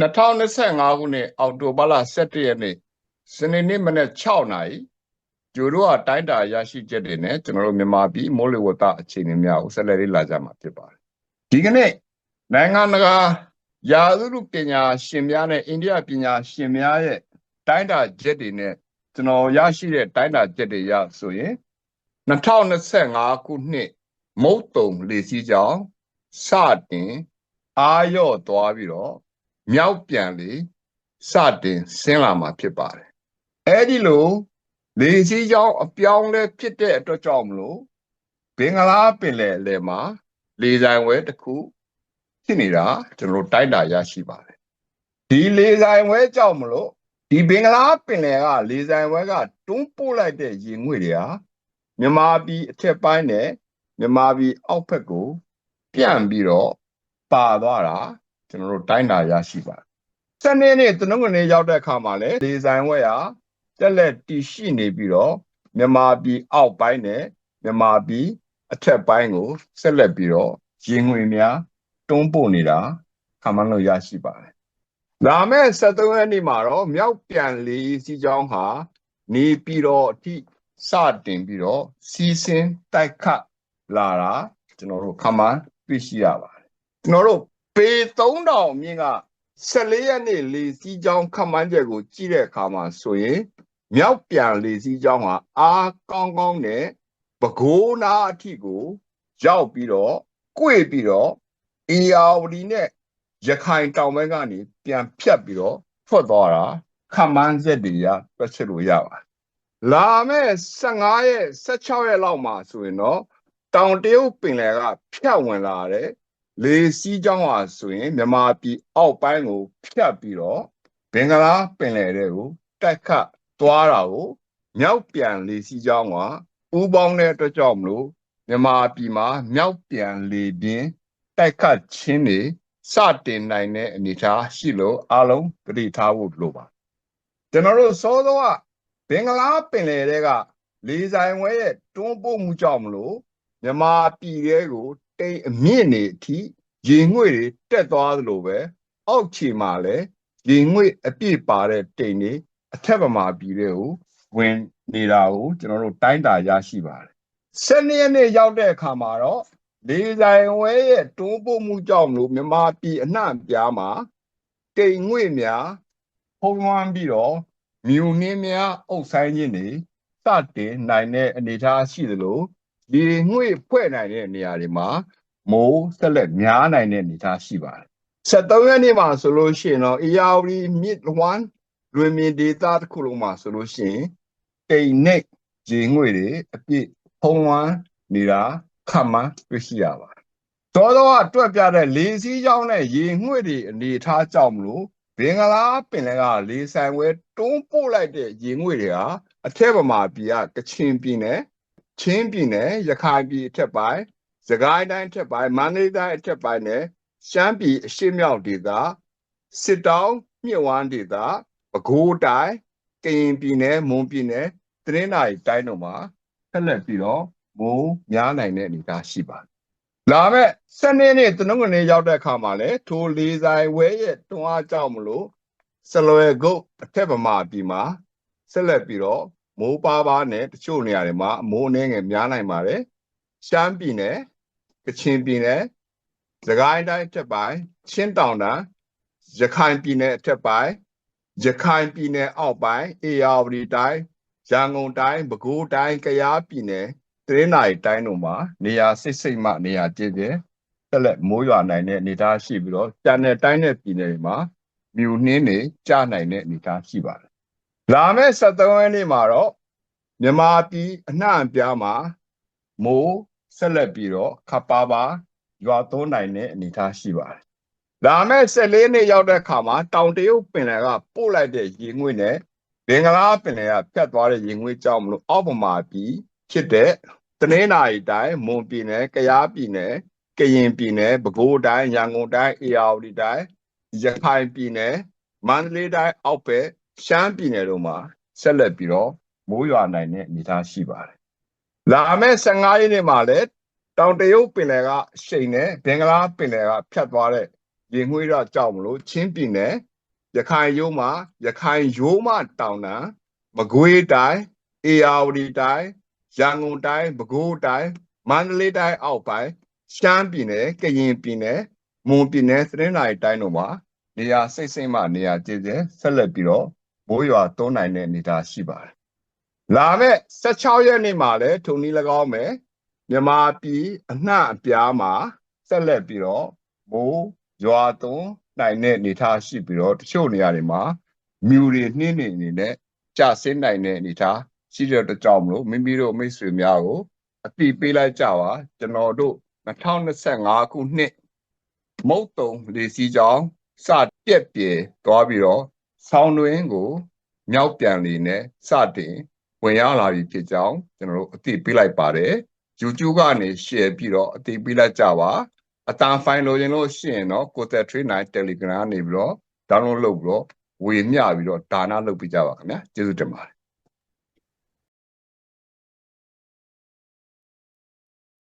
2025ခုနှစ်အောက်တိုဘာလ17ရက်နေ့စနေနေ့မနက်6နာရီကျိုးတို့ကတိုင်းတာရရှိချက်တွေနဲ့ကျွန်တော်တို့မြန်မာပြည်မိုးလေဝသအခြေအနေများကိုဆက်လက်လေ့လာကြမှာဖြစ်ပါတယ်ဒီကနေ့နိုင်ငံတကာရာသီဥပညာရှင်များနဲ့အိန္ဒိယပညာရှင်များရဲ့တိုင်းတာချက်တွေနဲ့ကျွန်တော်ရရှိတဲ့တိုင်းတာချက်တွေရဆိုရင်2025ခုနှစ်မုတ်တုံလေစီးကြောင်းစတင်အာရော့သွားပြီးတော့ မြောက်ပြန်လေစတင်ဆင်းလာမှာဖြစ်ပါတယ်အဲ့ဒီလိုလေစီးကြောင်းအပြောင်းလဲဖြစ်တဲ့အတွက်ကြောင့်မလို့ဘင်္ဂလားပင်လယ်အလယ်မှာလေဆိုင်ဝဲတစ်ခုဖြစ်နေတာကျွန်တော်တိုက်တာရရှိပါတယ်ဒီလေဆိုင်ဝဲကြောင့်မလို့ဒီဘင်္ဂလားပင်လယ်ကလေဆိုင်ဝဲကတွန်းပို့လိုက်တဲ့ရေငွေ့တွေဟာမြန်မာပြည်အထက်ပိုင်းနဲ့မြန်မာပြည်အောက်ဘက်ကို ပြန့်ပြီးတော့ပါသွားတာ ကျွန်တော်တို့တိုင်းတာရရှိပါတယ်။စနေနေ့တနင်္ဂနွေနေ့ရောက်တဲ့အခါမှာလည်းလေဆိုင်ဝဲဟာတက်လက်တည်ရှိနေပြီးတော့မြန်မာပြည်အောက်ပိုင်းနဲ့မြန်မာပြည်အထက်ပိုင်းကိုဆက်လက်ပြီးတော့ရင်ငွေများတွန်းပို့နေတာခမန်းလို့ရရှိပါတယ်။ဒါမဲ့73ရက်နေ့မှာတော့မြောက်ပြန်လေစီးကြောင်းဟာနေပြီးတော့အထိစတင်ပြီးတော့စီးစင်းတိုက်ခတ်လာတာကျွန်တော်တို့ခမန်းတွေ့ရှိရပါတယ်။ကျွန်တော်တို့ ပေ3000မြင့်က14ရက်နေ့လေစီးကြောင်းခမန်းချက်ကိုကြည့်တဲ့အခါမှာဆိုရင်မြောက်ပြန်လေစီးကြောင်းဟာအားကောင်းကောင်းနဲ့ပကိုးနာအထိကိုရောက်ပြီးတော့꿰ပြီးတော့အေယာဝတီနဲ့ရခိုင်တောင်ဘက်ကနေပြန်ဖြတ်ပြီးတော့ထွက်သွားတာခမန်းဆက်တွေရတွက်ချက်လို့ရပါတယ်လာမဲ့15ရက်16ရက်လောက်မှာဆိုရင်တော့တောင်တရုတ်ပင်လယ်ကဖြတ်ဝင်လာတဲ့ လေစီးကြောင်းဟာဆိုရင်မြန်မာပြည်အောက်ပိုင်းကို ဖြတ်ပြီးတော့ဘင်္ဂလားပင်လယ်တွေကိုတက်ခတ်သွားတာကိုမြောက်ပြန်လေစီးကြောင်းကဥပေါင်းတဲ့အတွက်ကြောင့်မလို့မြန်မာပြည်မှာမြောက်ပြန်လေပြင်းတိုက်ခတ်ခြင်းတွေစတင်နိုင်တဲ့အနေအထားရှိလို့အားလုံးသတိထားဖို့လိုပါကျွန်တော်တို့စောစောကဘင်္ဂလားပင်လယ်တွေကလေဆိုင်ဝဲရဲ့တွန်းပို့မှုကြောင့်မလို့မြန်မာပြည်တွေကို တိမ်အမြင့်နေအထိရေငွေ့တွေတက်သွားသလိုပဲအောက်ခြေမှာလည်းရေငွေ့အပြည့်ပါတဲ့တိမ်တွေအထက်ပမာပြည်တွေကိုဝင်နေတာကိုကျွန်တော်တို့တိုင်းတာရရှိပါတယ်။၁၂ရက်နေ့ရောက်တဲ့အခါမှာတော့လေဆိုင်ဝဲရဲ့တွန်းပို့မှုကြောင့်လို့မြန်မာပြည်အနှံ့ပြားမှာတိမ်ငွေ့များဖုံးလွှမ်းပြီးတော့မြူနှင်းများအုပ်ဆိုင်ခြင်းတွေစတင်နိုင်တဲ့အနေအထားရှိသလို ဒီငွေ့ဖွဲ့နိုင်တဲ့နေရာတွေမှာမိုးဆက်လက်များနိုင်တဲ့အနေအထားရှိပါတယ်။73ရက်နေ့မှာဆိုလို့ရှိရင်တော့အရာဝတီမြစ်ဝမ်းလွင်မြင်ဒေသတစ်ခုလုံးမှာဆိုလို့ရှိရင်တိမ်နဲ့ရေငွေ့တွေအပြည့်ဖုံးလွှမ်းနေတာခမှန်းတွေ့ရှိရပါတယ်။သောသောအတွက်ပြတဲ့လေစီးကြောင်းနဲ့ရေငွေ့တွေအနေထားကြောင့်မလို့ဘင်္ဂလားပင်လယ်ကလေဆိုင်ဝဲတွန်းပို့လိုက်တဲ့ရေငွေ့တွေဟာအထက်ပမာပြည်ကကချင်ပြည်နယ် ချင်းပြည်နယ်ရခိုင်ပြည်အထက်ပိုင်းစကိုင်းတိုင်းအထက်ပိုင်းမန္တလေးတိုင်းအထက်ပိုင်းနဲ့ရှမ်းပြည်အရှေ့မြောက်ဒေသစစ်တောင်းမြစ်ဝမ်းဒေသပဲခူးတိုင်းကရင်ပြည်နယ်မွန်ပြည်နယ်တရင်းနိုင်တိုင်းတို့မှာဆက်လက်ပြီးတော့မိုးများနိုင်တဲ့အနေအထားရှိပါတယ်။လာမဲ့စနေနေ့တနင်္ဂနွေနေ့ရောက်တဲ့အခါမှာလည်းထိုလေးဆိုင်ဝဲရဲ့တွန်းအားကြောင့်မလို့စလွယ်ကုတ်အထက်ပမာပြည်မှာဆက်လက်ပြီးတော့ မိုးပါးပါးနဲ့တချို့နေရာတွေမှာအမိုးအနှဲငယ်များနိုင်ပါတယ်။ရှမ်းပြည်နယ်ကချင်ပြည်နယ်စကိုင်းတိုင်းအထက်ပိုင်းချင်းတောင်တန်းရခိုင်ပြည်နယ်အထက်ပိုင်းရခိုင်ပြည်နယ်အောက်ပိုင်းအေရဝတီတိုင်းရန်ကုန်တိုင်းပဲခူးတိုင်းကယားပြည်နယ်တရင်းနိုင်တိုင်းတို့မှာနေရာစိတ်စိတ်မှနေရာကျင်းကျင်းတက်လက်မိုးရွာနိုင်တဲ့အနေအထားရှိပြီးတော့ကျန်တဲ့တိုင်းနဲ့ပြည်နယ်တွေမှာမြူနှင်းတွေကျနိုင်တဲ့အနေအထားရှိပါတယ်။ လာမယ့်73ရက်နေ့မှာတော့မြန်မာပြည်အနှံ့အပြားမှာမိုးဆက်လက်ပြီးတော့ခပ်ပါပါရွာသွန်းနိုင်တဲ့အနေအထားရှိပါတယ်။ဒါမဲ့14နှစ်ရောက်တဲ့အခါမှာတောင်တရုတ်ပင်လယ်ကပို့လိုက်တဲ့ရေငွေ့နဲ့ဘင်္ဂလားပင်လယ်ကဖြတ်သွားတဲ့ရေငွေ့ကြောင့်မလို့အောက်ပမာပြည်ဖြစ်တဲ့တနင်္လာရီတိုင်းမွန်ပြည်နယ်ကယားပြည်နယ်ကရင်ပြည်နယ်ပဲခူးတိုင်းရန်ကုန်တိုင်းအေရဝတီတိုင်းရခိုင်ပြည်နယ်မန္တလေးတိုင်းအောက်ဘက် ရှမ်းပြည်နယ်တို့မှာဆက်လက်ပြီးတော့မိုးရွာနိုင်တဲ့အနေအထားရှိပါတယ်လာမယ့်15ရက်နေ့မှာလည်းတောင်တရုတ်ပင်လယ်ကရှိန်နဲ့ဘင်္ဂလားပင်လယ်ကဖြတ်သွားတဲ့ရေငွေ့တော့ကြောက်မလို့ချင်းပြည်နယ်ရခိုင်ရိုးမှာရခိုင်ရိုးမတောင်တန်းမကွေးတိုင်းအေရဝတီတိုင်းရန်ကုန်တိုင်းပဲခူးတိုင်းမန္တလေးတိုင်းအောက်ပိုင်းရှမ်းပြည်နယ်ကရင်ပြည်နယ်မွန်ပြည်နယ်သရင်တိုင်းတိုင်းတို့မှာနေရာစိတ်စိတ်မှနေရာကျကျဆက်လက်ပြီးတော့ မိုးရွာသွန်းနိုင်တဲ့အနေအထားရှိပါတယ်။လာမယ့်16ရက်နေ့မှာလည်းထုံနည်း၎င်းပဲမြန်မာပြည်အနှံ့အပြားမှာဆက်လက်ပြီးတော့မိုးရွာသွန်းနိုင်တဲ့အနေအထားရှိပြီးတော့တချို့နေရာတွေမှာမြူတွေနှင်းနေအနေနဲ့ကျဆင်းနိုင်တဲ့အနေအထားရှိတဲ့အတွက်ကြောင့်မလို့မိမိတို့မိတ်ဆွေများကိုအတိပေးလိုက်ကြပါကျွန်တော်တို့2025ခုနှစ်မုတ်တုံလေးစီကြောင်းစပြက်ပြေသွားပြီးတော့ ဆောင်းတွင်းကိုမြောက်ပြန်လီနဲ့စတင်ဝင်ရောက်လာပြီဖြစ်ကြောင်းကျွန်တော်တို့အတိပေးလိုက်ပါတယ် YouTube ကနေ share ပြီးတော့အတိပေးလိုက်ကြပါအတန်ဖိုင်လိုရင်လို့ရှိရင်တော့ကိုသက် train နိုင် Telegram ကနေပြီးတော့ download လုပ်ပြီးတော့ဝေမျှပြီးတော့ဒါနလုပ်ပေးကြပါခင်ဗျာကျေးဇူးတင်ပါတယ်